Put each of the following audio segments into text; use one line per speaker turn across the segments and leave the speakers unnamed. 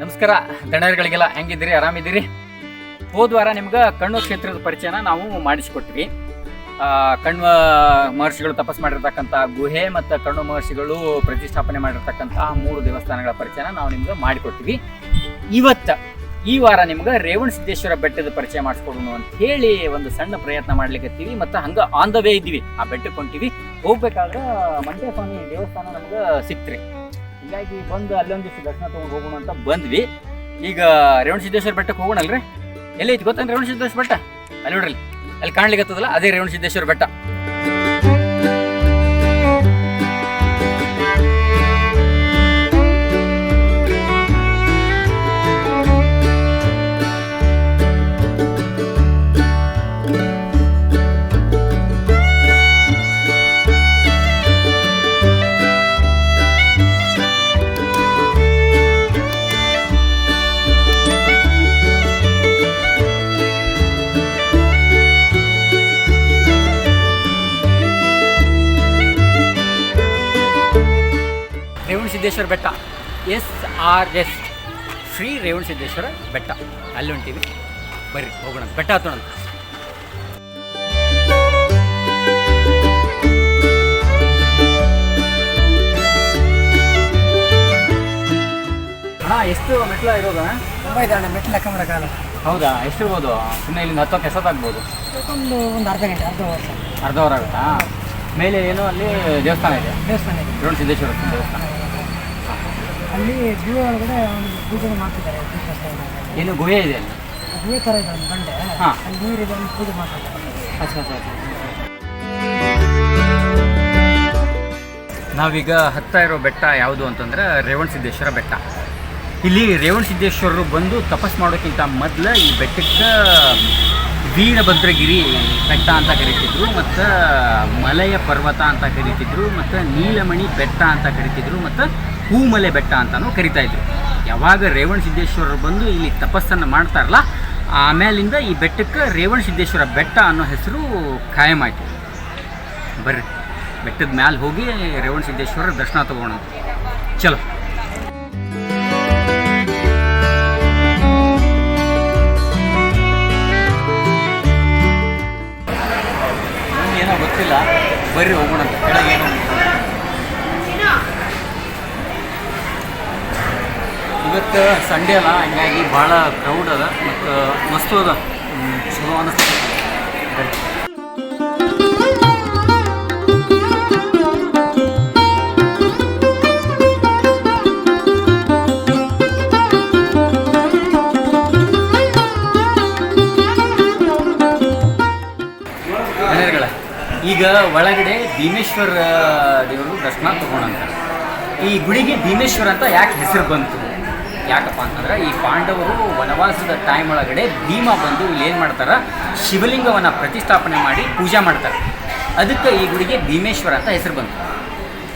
ನಮಸ್ಕಾರ ದಣಗಳಿಗೆಲ್ಲ ಹೆಂಗಿದ್ದೀರಿ? ಆರಾಮಿದ್ದೀರಿ? ಹೋದ ವಾರ ನಿಮ್ಗೆ ಕಣ್ಣು ಕ್ಷೇತ್ರದ ಪರಿಚಯನ ನಾವು ಮಾಡಿಸಿಕೊಟ್ವಿ. ಕಣ್ವ ಮಹರ್ಷಿಗಳು ತಪಸ್ ಮಾಡಿರ್ತಕ್ಕಂಥ ಗುಹೆ ಮತ್ತು ಕಣ್ಣು ಮಹರ್ಷಿಗಳು ಪ್ರತಿಷ್ಠಾಪನೆ ಮಾಡಿರ್ತಕ್ಕಂಥ ಮೂರು ದೇವಸ್ಥಾನಗಳ ಪರಿಚಯನ ನಾವು ನಿಮ್ಗೆ ಮಾಡಿಕೊಟ್ವಿ. ಇವತ್ತು ಈ ವಾರ ನಿಮ್ಗೆ ರೇವಣ ಸಿದ್ದೇಶ್ವರ ಬೆಟ್ಟದ ಪರಿಚಯ ಮಾಡಿಸ್ಕೊಡೋಣ ಅಂತ ಹೇಳಿ ಒಂದು ಸಣ್ಣ ಪ್ರಯತ್ನ ಮಾಡ್ಲಿಕ್ಕತ್ತೀವಿ ಮತ್ತು ಹಂಗೆ ಆನ್ ದ ವೇ ಇದ್ದೀವಿ. ಆ ಬೆಟ್ಟಕ್ಕೆ ಹೊಂಟಿವಿ. ಹೋಗ್ಬೇಕಾದ್ರೆ ಮಂಡ್ಯ ಸ್ವಾಮಿ ದೇವಸ್ಥಾನ ನಮ್ಗೆ ಸಿಕ್ತ್ರಿ. ಹೀಗಾಗಿ ಬಂದು ಅಲ್ಲೊಂದಿಷ್ಟು ದರ್ಶನ ತಗೊಂಡು ಹೋಗೋಣ ಅಂತ ಬಂದ್ವಿ. ಈಗ ರೇವಣ ಸಿದ್ದೇಶ್ವರ ಬೆಟ್ಟಕ್ಕೆ ಹೋಗೋಣ ಅಲ್ರಿ ಎಲ್ಲೈತಿ ಗೊತ್ತೇನು ರೇವಣ ಸಿದ್ದೇಶ್ವರ ಬೆಟ್ಟ? ಅಲ್ಲಿ ನೋಡ್ರಿ ಅಲ್ಲಿ. ಕಾಣ್ಲಿಕ್ಕೆ ಅದೇ ರೇವಣ ಸಿದ್ದೇಶ್ವರ ಬೆಟ್ಟ. ಸಿದ್ದೇಶ್ವರ ಬೆಟ್ಟ. S R S. Shri Revana Siddeshwara ಬೆಟ್ಟ. ಅಲ್ಲಿ ಹೊಂಟಿವಿ ಬರ್ರಿ ಹೋಗೋಣ. ಬೆಟ್ಟ ಹತ್ತೋಣ ಅಣ್ಣ ಎಷ್ಟು ಮೆಟ್ಲ ಇರೋದು?
ತುಂಬ ಇದೆ ಅಣ್ಣ ಮೆಟ್ಲು ಲೆಕ್ಕ ಮಾಡೋಕ್ಕಾಗಲ್ಲ
ಹೌದಾ? ಎಷ್ಟು ಇರ್ಬೋದು ಸುಮ್ಮನೆ ಇಲ್ಲಿಂದ ಹತ್ತೋಕೆ ಎಷ್ಟೊತ್ತಾಗ್ಬೋದು?
ಒಂದು ಒಂದು ಅರ್ಧ ಗಂಟೆ ಅರ್ಧ ವರ್ಷ
ಅರ್ಧ ಅವರ್ ಆಗುತ್ತಾ? ಮೇಲೆ ಏನು ಅಲ್ಲಿ ದೇವಸ್ಥಾನ ಇದೆ?
ದೇವಸ್ಥಾನ ಇದೆ.
ರೇವಣ ಸಿದ್ದೇಶ್ವರ ದೇವಸ್ಥಾನ.
ಅಲ್ಲಿ ಗುಹೆ ಒಳಗಡೆ ಒಂದು ಪೂಜೆ ಮಾಡ್ತಿದ್ದಾರೆ ದೀಪಸ್ಥಾನ
ಏನು ಗುಹೆ ಇದೆ ಅಲ್ಲಿ?
ಗುಹೆ ಥರ ಇದೆ ಒಂದು ಬಂಡೆ.
ಹಾ.
ಅಲ್ಲಿ ನೀರಿದೆ ಅಲ್ಲಿ ಪೂಜೆ ಮಾಡ್ತಿದ್ದಾರೆ
ನಾವೀಗ ಹತ್ತಾ ಇರೋ ಬೆಟ್ಟ ಯಾವುದು ಅಂತಂದ್ರೆ ರೇವಣ ಸಿದ್ದೇಶ್ವರ ಬೆಟ್ಟ. ಇಲ್ಲಿ ರೇವಣ ಸಿದ್ದೇಶ್ವರರು ಬಂದು ತಪಸ್ ಮಾಡೋಕ್ಕಿಂತ ಮೊದಲು ಈ ಬೆಟ್ಟಕ್ಕೆ ವೀರಭದ್ರಗಿರಿ ಬೆಟ್ಟ ಅಂತ ಕರಿತಿದ್ರು ಮತ್ತು ಮಲಯ ಪರ್ವತ ಅಂತ ಕರಿತಿದ್ರು ಮತ್ತು ನೀಲಮಣಿ ಬೆಟ್ಟ ಅಂತ ಕರಿತಿದ್ರು ಮತ್ತು ಹೂಮಲೆ ಬೆಟ್ಟ ಅಂತಲೂ ಕರಿತಾ ಇದ್ರು. ಯಾವಾಗ ರೇವಣ ಸಿದ್ದೇಶ್ವರರು ಬಂದು ಇಲ್ಲಿ ತಪಸ್ಸನ್ನು ಮಾಡ್ತಾರಲ್ಲ, ಆಮೇಲಿಂದ ಈ ಬೆಟ್ಟಕ್ಕೆ ರೇವಣ ಸಿದ್ದೇಶ್ವರ ಬೆಟ್ಟ ಅನ್ನೋ ಹೆಸರು ಖಾಯಂ ಆಯಿತು. ಬರ್ರಿ, ಬೆಟ್ಟದ ಮ್ಯಾಲೆ ಹೋಗಿ ರೇವಣ ಸಿದ್ದೇಶ್ವರ ದರ್ಶನ ತಗೋಣ ಚಲೋ. ಏನೋ ಗೊತ್ತಿಲ್ಲ. ಬರ್ರಿ ಹೋಗೋಣ ಅಂತ ಕೆಳಗೆ ಏನೋ ಇವತ್ತು ಸಂಡೇ ಅಲ್ಲ, ಹಂಗಾಗಿ ಭಾಳ ಪ್ರೌಡ್ ಅದ, ಮತ್ತು ಮಸ್ತು ಅದ. ಚಲೋ ಅನಿಸ್ತದೆ. ಈಗ ಒಳಗಡೆ ಭೀಮೇಶ್ವರ ದೇವರು ದರ್ಶನ ತಗೊಂಡಂತ ಈ ಗುಡಿಗೆ ಭೀಮೇಶ್ವರ ಅಂತ ಯಾಕೆ ಹೆಸರು ಬಂತು? ಯಾಕಪ್ಪ ಅಂತಂದ್ರೆ ಈ ಪಾಂಡವರು ವನವಾಸದ ಟೈಮ್ ಒಳಗಡೆ ಭೀಮ ಬಂದು ಇಲ್ಲಿ ಏನು ಮಾಡ್ತಾರ? ಶಿವಲಿಂಗವನ್ನು ಪ್ರತಿಷ್ಠಾಪನೆ ಮಾಡಿ ಪೂಜೆ ಮಾಡ್ತಾರೆ. ಅದಕ್ಕೆ ಈ ಗುಡಿಗೆ ಭೀಮೇಶ್ವರ ಅಂತ ಹೆಸರು ಬಂತು.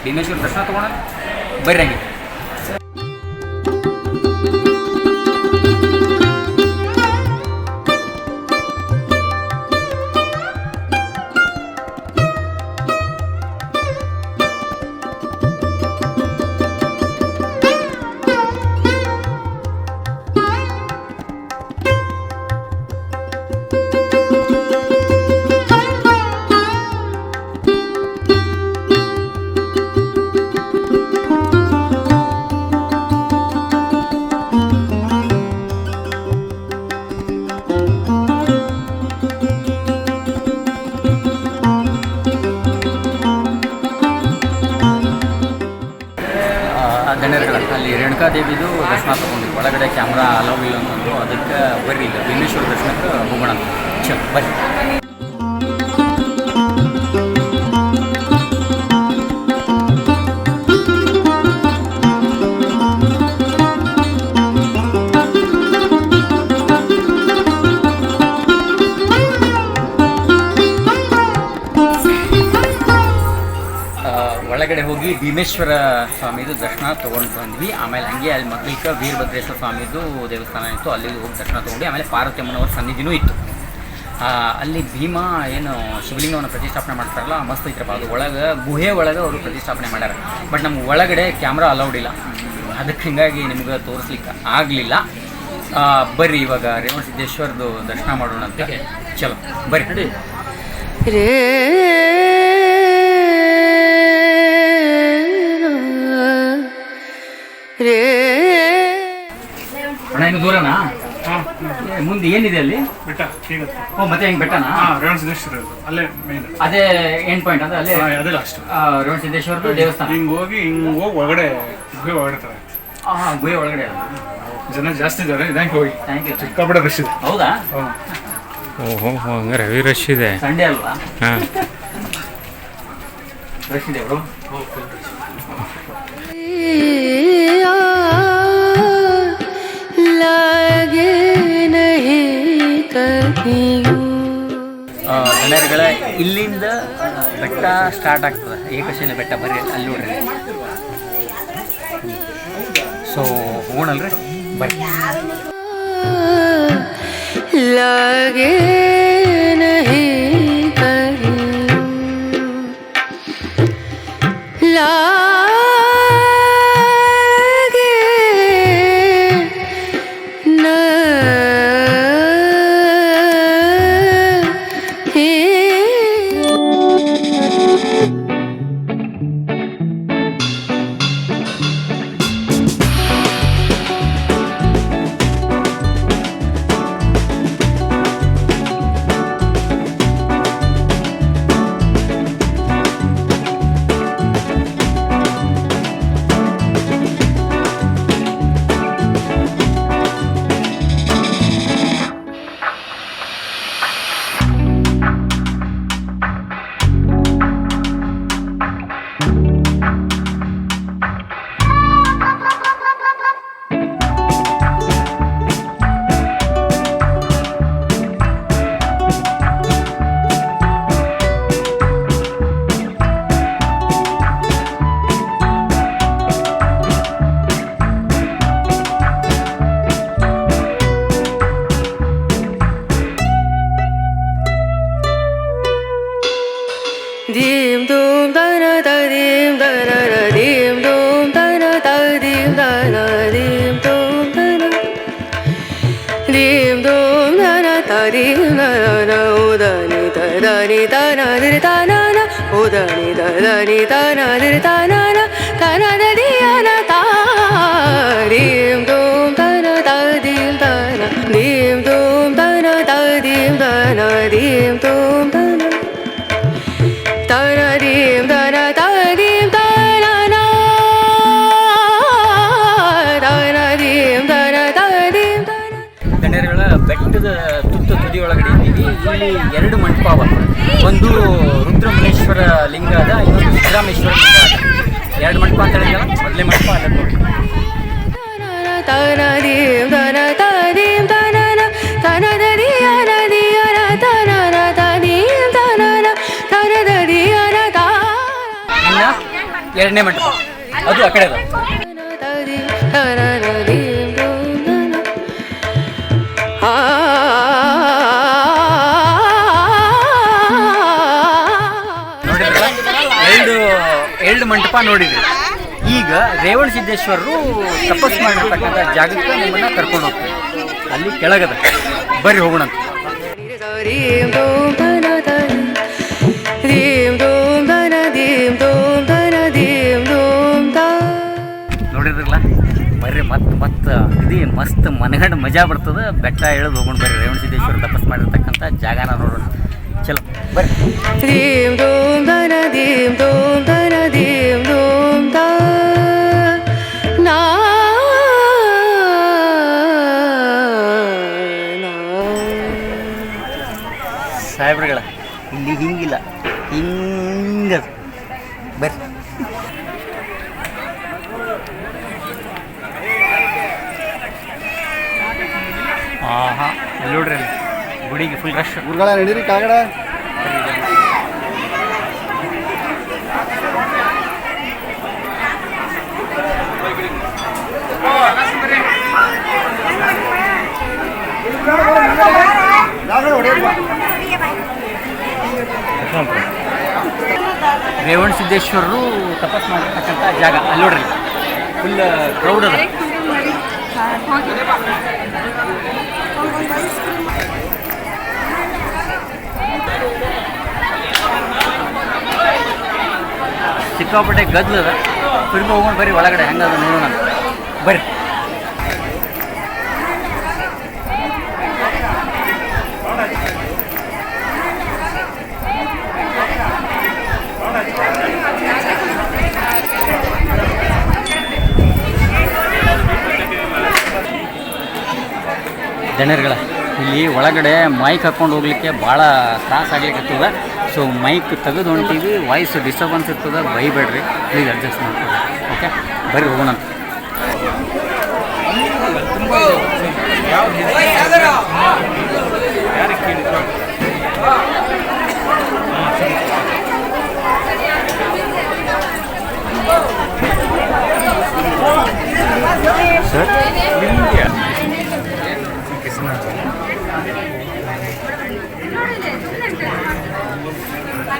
ಭೀಮೇಶ್ವರ ದರ್ಶನ ತೊಗೊಳ ಬರ್ರಿ ಒಳಗಡೆ ಕ್ಯಾಮ್ರಾ ಅಲೌ ಇಲ್ಲ ಅಂತಂದ್ರು ಅದಕ್ಕೆ ಬರ್ರಿ ಇಲ್ಲ. ಭೀಮೇಶ್ವರ ದರ್ಶನಕ್ಕೆ ಹೋಗೋಣ ಚಲ್ ಬರ್ರಿ. ಭೀಮೇಶ್ವರ ಸ್ವಾಮಿದು ದರ್ಶನ ತೊಗೊಂಡು ಬಂದ್ವಿ. ಆಮೇಲೆ ಹಂಗೆ ಅಲ್ಲಿ ಮಗ್ಲಿಕ್ಕೆ ವೀರಭದ್ರೇಶ್ವರ ಸ್ವಾಮಿದು ದೇವಸ್ಥಾನ ಇತ್ತು. ಅಲ್ಲಿ ಹೋಗಿ ದರ್ಶನ ತೊಗೊಂಡು ಆಮೇಲೆ ಪಾರ್ವತಮ್ಮನವ್ರ ಸನ್ನಿಧಿನೂ ಇತ್ತು. ಅಲ್ಲಿ ಭೀಮ ಏನು ಶಿವಲಿಂಗವನ್ನು ಪ್ರತಿಷ್ಠಾಪನೆ ಮಾಡ್ತಾರಲ್ಲ, ಮಸ್ತ್ ಐತ್ರಪ್ಪ. ಅದು ಒಳಗೆ, ಗುಹೆ ಒಳಗೆ ಅವರು ಪ್ರತಿಷ್ಠಾಪನೆ ಮಾಡ್ಯಾರ. ಬಟ್ ನಮ್ಗೆ ಒಳಗಡೆ ಕ್ಯಾಮ್ರಾ ಅಲೌಡ್ ಇಲ್ಲ. ಅದಕ್ಕೆ ಹಿಂಗಾಗಿ ನಿಮ್ಗೆ ತೋರಿಸ್ಲಿಕ್ಕೆ ಆಗಲಿಲ್ಲ. ಬರ್ರಿ ಇವಾಗ ರೇವಣ ಸಿದ್ದೇಶ್ವರದು ದರ್ಶನ ಮಾಡೋಣ ಅಂತ ಚಲೋ. ಬರ್ರಿ.
ರೇ.
ಅಣ್ಣ ಇನ್ನು ದೂರನಾ? ಏ, ಮುಂದೆ ಏನಿದೆ ಅಲ್ಲಿ?
ಬೆಟ್ಟ ಸಿಗುತ್ತೆ
ಓ ಮತ್ತೆ ಹೆಂಗ್ ಬೆಟ್ಟನಾ?
ರೇವಣ ಸಿದ್ದೇಶ್ವರ ಅಲ್ಲೇ ಮೇನ್
ಅದೇ ಎಂಡ್ ಪಾಯಿಂಟ್ ಅಂದ್ರೆ ಅಲ್ಲೇ?
ಅದೇ ಲಾಸ್ಟ್
ರೋಣ ರೇವಣ ದೇವಸ್ಥಾನ.
ಹಿಂಗ್ ಹೋಗಿ ಹಿಂಗ್ ಹೋಗಿ ಒಳಗಡೆ ಗುಹೆ ಒಳಗಡೆ ತರ
ಹಾ ಗುಹೆ ಒಳಗಡೆ
ಜನ ಜಾಸ್ತಿ ಇದ್ದಾರೆ ಹೋಗಿ.
ಥ್ಯಾಂಕ್ ಯು
ಸಿಕ್ಕಾಪಟ್ಟೆ ರಶ್ ಇದೆ.
ಹೌದಾ?
ಹಾ.
ಓಹೋ ಹಂಗಾರೆ ಹೆವಿ ರಶ್ ಇದೆ.
ಸಂಡೇ ಅಲ್ವಾ?
ಹಾಂ.
ರಶ್ ಇದೆ ಬ್ರೋ. ಕನ್ನಡಗಳ ಇಲ್ಲಿಂದ ಬೆಟ್ಟ ಸ್ಟಾರ್ಟ್ ಆಗ್ತದೆ. ಏಕಶಿಲ ಬೆಟ್ಟ ಬರ್ರಿ ಅಲ್ಲಿ ನೋಡ್ರಿ. ಸೊ ಹೋಗೋಣಲ್ರಿ? ಬರ್ರಿ
ಲಾಗೇ dim dum na na ta dim na na na uda ni ta da ni ta na dir ta na na uda ni ta da ni ta na dir ta na
ಬೆಟ್ಟದ ತುತ್ತ ತುದಿ ಒಳಗಡೆ ಇದ್ದೀವಿ. ಇಲ್ಲಿ ಎರಡು ಮಂಟಪ ಅವ. ಒಂದು ರುದ್ರಮೇಶ್ವರ ಲಿಂಗ ಅದ ಇನ್ನೊಂದು ಸಿದ್ದರಾಮೇಶ್ವರ ಲಿಂಗ ಅದ ಎರಡು ಮಂಟಪ ಅಂತ ಹೇಳಿದ ಮೊದಲೇ ಮಂಟಪ ಅಲ್ಲ ಎರಡನೇ ಮಂಟಪ. ಅದು ಆ ಕಡೆ ಅದ ಮಂಟಪ ನೋಡಿದ್ರಿ ಈಗ ರೇವಣ ಸಿದ್ದೇಶ್ವರರು ತಪಸ್ ಮಾಡಿರ್ತಕ್ಕಂಥ ಜಾಗಕ್ಕೆ ನಿಮ್ಮನ್ನ ಕರ್ಕೊಂಡು ಹೋಗ್ತೀವಿ. ಅಲ್ಲಿ ಕೆಳಗದ. ಬರ್ರಿ ಹೋಗೋಣ ನೋಡಿದ್ರಲ್ಲ? ಬರ್ರಿ, ಮತ್ತೆ ಮತ್ತೆ, ಇದು ಮಸ್ತ್ ಮನಗಂಡು ಮಜಾ ಬರ್ತದ. ಬೆಟ್ಟ ಇಳಿದು ಹೋಗೋಣ ಬರ್ರಿ. ರೇವಣ ಸಿದ್ದೇಶ್ವರ ತಪಸ್ ಮಾಡಿರ್ತಕ್ಕಂಥ ಜಾಗನ ನೋಡೋಣ. ಚಲೋ. ಬರ್ರಿ. ರಶ್
ಗುರುಗಳ ನಡೀರಿ ಕೆಳಗಡೆ.
ರೇವಣ ಸಿದ್ದೇಶ್ವರರು ತಪಸ್ ಮಾಡಿರ್ತಕ್ಕಂಥ ಜಾಗ. ಅಲ್ಲಿ ನೋಡ್ರಿ ಫುಲ್ ಕ್ರೌಡ್ ಅದ. ಸಿಕ್ಕಾಪಟ್ಟೆ ಗದ್ಲು ಅದ. ಫಿಲ್ಮ್ ಹೋಗೋಣ ಬರ್ರಿ ಒಳಗಡೆ ಹೆಂಗದ ನೋಡೋಣ ಬರ್ರಿ ಜನರುಗಳ, ಇಲ್ಲಿ ಒಳಗಡೆ ಮೈಕ್ ಹಾಕ್ಕೊಂಡು ಹೋಗ್ಲಿಕ್ಕೆ ಭಾಳ ತ್ರಾಸ ಆಗ್ಲಿಕ್ಕೆ ಸೊ ಮೈಕ್ ತೆಗೆದು ಹೊಂಟೀವಿ ವಾಯ್ಸ್ ಡಿಸ್ಟರ್ಬೆನ್ಸ್ ಇರ್ತದೆ, ಬೈಬೇಡ್ರಿ. ಪ್ಲೀಸ್ ಅಡ್ಜಸ್ಟ್ ಮಾಡ್ತೀವಿ ಓಕೆ ಬರ್ರಿ ಹೋಗೋಣ. ಅಂತ.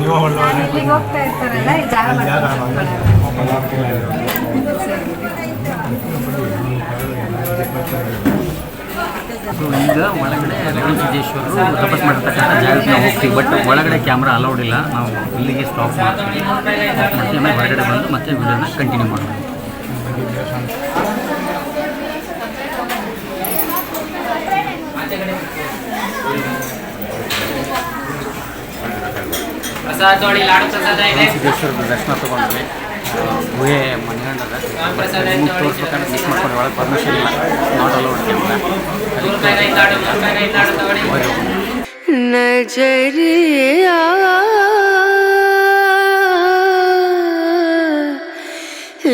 ಖರ್ಚು ಹೋಗ್ತಾ ಇರ್ತಾರಲ್ಲ ಈ ಜಾಗ
ಈಗ ಒಳಗಡೆ ರೇವಣಸಿದ್ದೇಶ್ವರರು ತಪಸ್ ಮಾಡಿರ್ತಕ್ಕಂಥ ಜಾಗಕ್ಕೆ ನಾವು ಹೋಗ್ತೀವಿ. ಬಟ್ ಒಳಗಡೆ ಕ್ಯಾಮ್ರಾ ಅಲೌಡ್ ಇಲ್ಲ. ನಾವು ಇಲ್ಲಿಗೆ ಸ್ಟಾಪ್ ಮಾಡ್ತೀವಿ. ಮತ್ತೆ ಆಮೇಲೆ ಹೊರಗಡೆ ಬಂದು ಮತ್ತೆ ವಿಡಿಯೋನ ಕಂಟಿನ್ಯೂ ಮಾಡೋಣ ಸಿದ್ದೇಶ್ವರದ ದರ್ಶನ ತೊಗೊಂಡ್ವಿ ಗುಹೆ ಮನೆಗಂಡದ ತೋರಿಸ್ಬೇಕಂದ್ರೆ ಸಿಕ್ ಮಾಡ್ಕೊಂಡು ಒಳಗೆ ಪರ್ಮಿಷನ್ ಇಲ್ಲ ನಾಟ್ ಅಲೌಡ್ ಕ್ಯಾಮ್ರಾ
नजरिया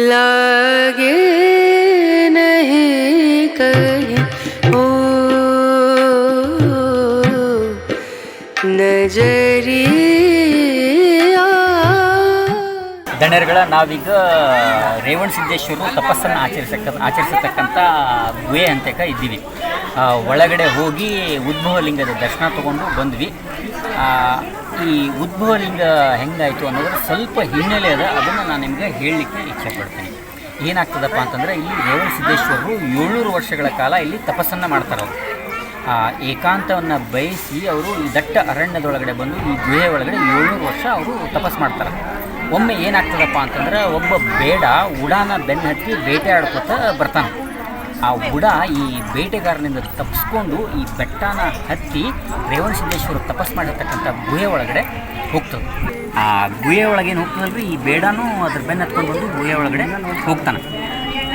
लागे नहीं कहीं
ದಣ್ಯರುಗಳ ನಾವೀಗ ರೇವಣ ಸಿದ್ದೇಶ್ವರರು ತಪಸ್ಸನ್ನು ಆಚರಿಸಕ್ಕ ಆಚರಿಸತಕ್ಕಂಥ ಗುಹೆ ಅಂತಕ ಇದ್ದೀವಿ. ಒಳಗಡೆ ಹೋಗಿ ಉದ್ಭವ ಲಿಂಗದ ದರ್ಶನ ತಗೊಂಡು ಬಂದ್ವಿ. ಈ ಉದ್ಭವ ಲಿಂಗ ಹೆಂಗಾಯಿತು ಅನ್ನೋದ್ರ ಸ್ವಲ್ಪ ಹಿನ್ನೆಲೆ ಅದ. ಅದನ್ನು ನಾನು ನಿಮಗೆ ಹೇಳಲಿಕ್ಕೆ ಇಚ್ಛೆ ಪಡ್ತೀನಿ ಏನಾಗ್ತದಪ್ಪ ಅಂತಂದರೆ ಇಲ್ಲಿ ರೇವಣ ಸಿದ್ದೇಶ್ವರರು ಏಳ್ನೂರು ವರ್ಷಗಳ ಕಾಲ ಇಲ್ಲಿ ತಪಸ್ಸನ್ನು ಮಾಡ್ತಾರೆ ಅವರು. ಏಕಾಂತವನ್ನು ಬಯಸಿ ಅವರು ಈ ದಟ್ಟ ಅರಣ್ಯದೊಳಗಡೆ ಬಂದು ಈ ಗುಹೆ ಒಳಗಡೆ ಏಳ್ನೂರು ವರ್ಷ ಅವರು ತಪಸ್ಸು ಮಾಡ್ತಾರೆ. ಒಮ್ಮೆ ಏನಾಗ್ತದಪ್ಪ ಅಂತಂದ್ರೆ ಒಬ್ಬ ಬೇಡ, ಉಡಾನ ಬೆನ್ನು ಹತ್ತಿ ಬೇಟೆಯಾಡ್ಕೊತ ಬರ್ತಾನೆ. ಆ ಉಡ ಈ ಬೇಟೆಗಾರನಿಂದ ತಪ್ಪಿಸ್ಕೊಂಡು ಈ ಬೆಟ್ಟನ ಹತ್ತಿ ರೇವಣಸಿದ್ದೇಶ್ವರ ತಪಸ್ ಮಾಡಿರ್ತಕ್ಕಂಥ ಗುಹೆ ಒಳಗಡೆ ಹೋಗ್ತದೆ. ಆ ಗುಹೆ ಒಳಗೇನು ಹೋಗ್ತದಲ್ರಿ? ಈ ಬೇಡನೂ ಅದ್ರ ಬೆನ್ನು ಹತ್ಕೊಂಡು ಬಂದು ಗುಹೆ ಒಳಗಡೆ ಹೋಗ್ತಾನೆ.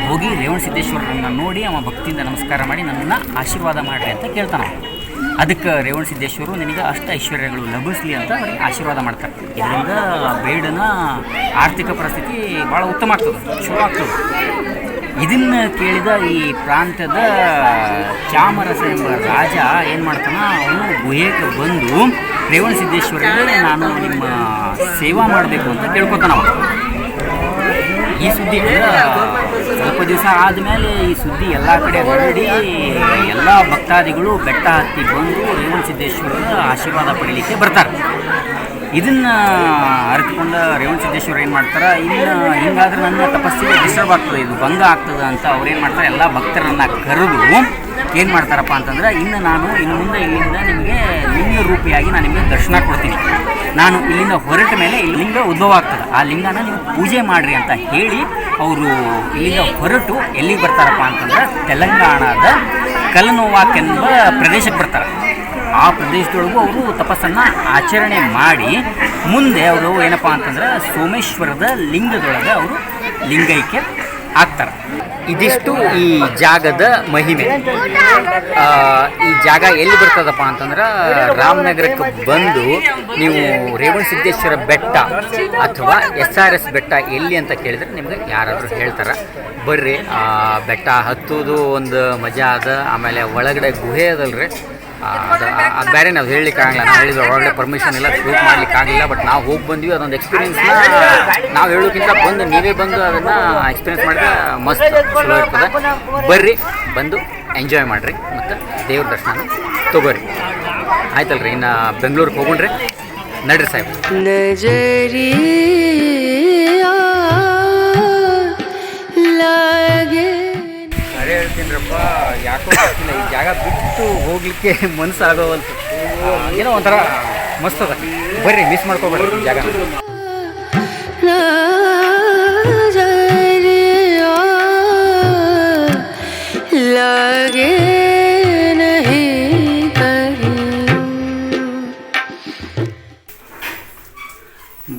ಹೋಗಿ ರೇವಣ ಸಿದ್ದೇಶ್ವರರನ್ನ ನೋಡಿ, ಅವ ಭಕ್ತಿಯಿಂದ ನಮಸ್ಕಾರ ಮಾಡಿ, ನನ್ನನ್ನು ಆಶೀರ್ವಾದ ಮಾಡಿರಿ ಅಂತ ಕೇಳ್ತಾನೆ. ಅದಕ್ಕೆ ರೇವಣ ಸಿದ್ದೇಶ್ವರು ನಿನಗೆ ಅಷ್ಟ ಐಶ್ವರ್ಯಗಳು ಲಭಿಸಲಿ ಅಂತ ಅವ್ರಿಗೆ ಆಶೀರ್ವಾದ ಮಾಡ್ತಾರೆ. ಇದರಿಂದ ಬೇಡನ ಆರ್ಥಿಕ ಪರಿಸ್ಥಿತಿ ಭಾಳ ಉತ್ತಮ ಆಗ್ತದೆ ಶುರು ಆಗ್ತದೆ. ಇದನ್ನು ಕೇಳಿದ ಈ ಪ್ರಾಂತ್ಯದ ಚಾಮರಸ ಎಂಬ ರಾಜ ಏನು ಮಾಡ್ತಾನೆ, ಅವನು ಗುಹೆಗೆ ಬಂದು ರೇವಣ ಸಿದ್ದೇಶ್ವರಿಗೆ ನಾನು ನಿಮ್ಮ ಸೇವಾ ಮಾಡಬೇಕು ಅಂತ ಕೇಳ್ಕೊತಾನವ. ಈ ಸುದ್ದಿ ಸ್ವಲ್ಪ ದಿವಸ ಆದಮೇಲೆ ಈ ಸುದ್ದಿ ಎಲ್ಲ ಕಡೆ ಹರಡಿ ಎಲ್ಲ ಭಕ್ತಾದಿಗಳು ಬೆಟ್ಟ ಹತ್ತಿ ಬಂದು ರೇವಣ ಸಿದ್ದೇಶ್ವರರ ಆಶೀರ್ವಾದ ಪಡೀಲಿಕ್ಕೆ ಬರ್ತಾರೆ. ಇದನ್ನು ಅರಿತುಕೊಂಡ ರೇವಣ ಸಿದ್ದೇಶ್ವರ ಏನು ಮಾಡ್ತಾರೆ, ಇನ್ನು ಹಿಂಗಾದ್ರೆ ನನ್ನ ತಪಸ್ಸಿಗೆ ಡಿಸ್ಟರ್ಬ್ ಆಗ್ತದೆ, ಇದು ಭಂಗ ಆಗ್ತದೆ ಅಂತ ಅವ್ರೇನು ಮಾಡ್ತಾರೆ, ಎಲ್ಲ ಭಕ್ತರನ್ನು ಕರೆದು ಏನು ಮಾಡ್ತಾರಪ್ಪ ಅಂತಂದ್ರೆ, ಇನ್ನು ನಾನು ಇನ್ನು ಮುಂದೆ ಇಲ್ಲಿಂದ ನಿಮಗೆ ಲಿಂಗ ರೂಪಿಯಾಗಿ ನಾನು ನಿಮಗೆ ದರ್ಶನ ಕೊಡ್ತೀನಿ. ನಾನು ಇಲ್ಲಿಂದ ಹೊರಟ ಮೇಲೆ ಇಲ್ಲಿ ಲಿಂಗ ಉದ್ಭವ ಆಗ್ತದೆ. ಆ ಲಿಂಗನ ನೀವು ಪೂಜೆ ಮಾಡಿರಿ ಅಂತ ಹೇಳಿ ಅವರು ಇಲ್ಲಿಂದ ಹೊರಟು ಎಲ್ಲಿಗೆ ಬರ್ತಾರಪ್ಪ ಅಂತಂದ್ರೆ ತೆಲಂಗಾಣದ ಕಲನೋವಾಕ್ ಎಂಬ ಪ್ರದೇಶಕ್ಕೆ ಬರ್ತಾರೆ. ಆ ಪ್ರದೇಶದೊಳಗೂ ಅವರು ತಪಸ್ಸನ್ನು ಆಚರಣೆ ಮಾಡಿ ಮುಂದೆ ಅವರು ಏನಪ್ಪ ಅಂತಂದ್ರೆ ಸೋಮೇಶ್ವರದ ಲಿಂಗದೊಳಗೆ ಅವರು ಲಿಂಗೈಕ್ಯ ಆಗ್ತಾರೆ. ಇದಿಷ್ಟು ಈ ಜಾಗದ ಮಹಿಮೆ. ಈ ಜಾಗ ಎಲ್ಲಿ ಬರ್ತದಪ್ಪ ಅಂತಂದ್ರೆ, ರಾಮನಗರಕ್ಕೆ ಬಂದು ನೀವು ರೇವಣ ಸಿದ್ದೇಶ್ವರ ಬೆಟ್ಟ ಅಥವಾ ಎಸ್ ಆರ್ ಎಸ್ ಬೆಟ್ಟ ಎಲ್ಲಿ ಅಂತ ಕೇಳಿದ್ರೆ ನಿಮ್ಗೆ ಯಾರಾದರೂ ಹೇಳ್ತಾರೆ. ಬರ್ರಿ, ಆ ಬೆಟ್ಟ ಹತ್ತೋದು ಒಂದು ಮಜಾ ಅದ, ಆಮೇಲೆ ಒಳಗಡೆ ಗುಹೆ ಅದಲ್ರಿ. ಅದು ಬೇರೆ ನಾವು ಹೇಳಲಿಕ್ಕೆ ಆಗಲ್ಲ. ನಾವು ಹೇಳಿದ್ರೆ ಒಳಗಡೆ ಪರ್ಮಿಷನ್ ಇಲ್ಲ ಶೂಟ್ ಮಾಡ್ಲಿಕ್ಕೆ ಆಗಲಿಲ್ಲ ಬಟ್ ನಾವು ಹೋಗಿ ಬಂದ್ವಿ, ಅದೊಂದು ಎಕ್ಸ್ಪೀರಿಯನ್ಸ್ ನಾವು ಹೇಳೋಕ್ಕಿಂತ ಬಂದು ನೀವೇ ಬಂದು ಅದನ್ನು ಎಕ್ಸ್ಪೀರಿಯನ್ಸ್ ಮಾಡಿದ್ರೆ ಮಸ್ತ್ ಚಲೋ ಇರ್ತದೆ ಬರ್ರಿ, ಬಂದು ಎಂಜಾಯ್ ಮಾಡಿರಿ, ಮತ್ತು ದೇವ್ರ ದರ್ಶನ ತಗೋರಿ. ಆಯ್ತಲ್ರಿ, ಇನ್ನು ಬೆಂಗಳೂರಿಗೆ ಹೋಗೋಣ್ರಿ. ನಡ್ರಿ ಸಾಹೇಬ್ ಯಾಕೋ ಗೊತ್ತಿಲ್ಲ ಈ ಜಾಗ ಬಿಟ್ಟು ಹೋಗ್ಲಿಕ್ಕೆ ಮನಸ್ಸಾಗೋವಲ್ತು ಏನೋ ಒಂಥರ ಮಸ್ತ್ ಅದ. ಬರ್ರಿ ಮಿಸ್ ಮಾಡ್ಕೊಬೇಡ್ರಿ ಜಾಗ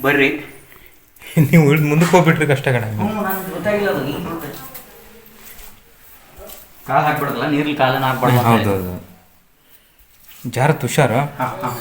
ಬರ್ರಿ.
ನೀವು ಮುಂದಕ್ಕೆ ಹೋಗ್ಬಿಟ್ರಿ ಕಷ್ಟ ಕಣ.
ಗೊತ್ತಾಗಿಲ್ಲ ಕಾಲು ಹಾಕ್ಬಿಡಲ್ಲ ನೀರಲ್ಲಿ ಕಾಲನ್ನ ಹಾಕ್ಬಾರ್ದು
ಹೌದೌದು. ಜಾರ ತುಷಾರ?
ಹಾಂ ಹಾಂ.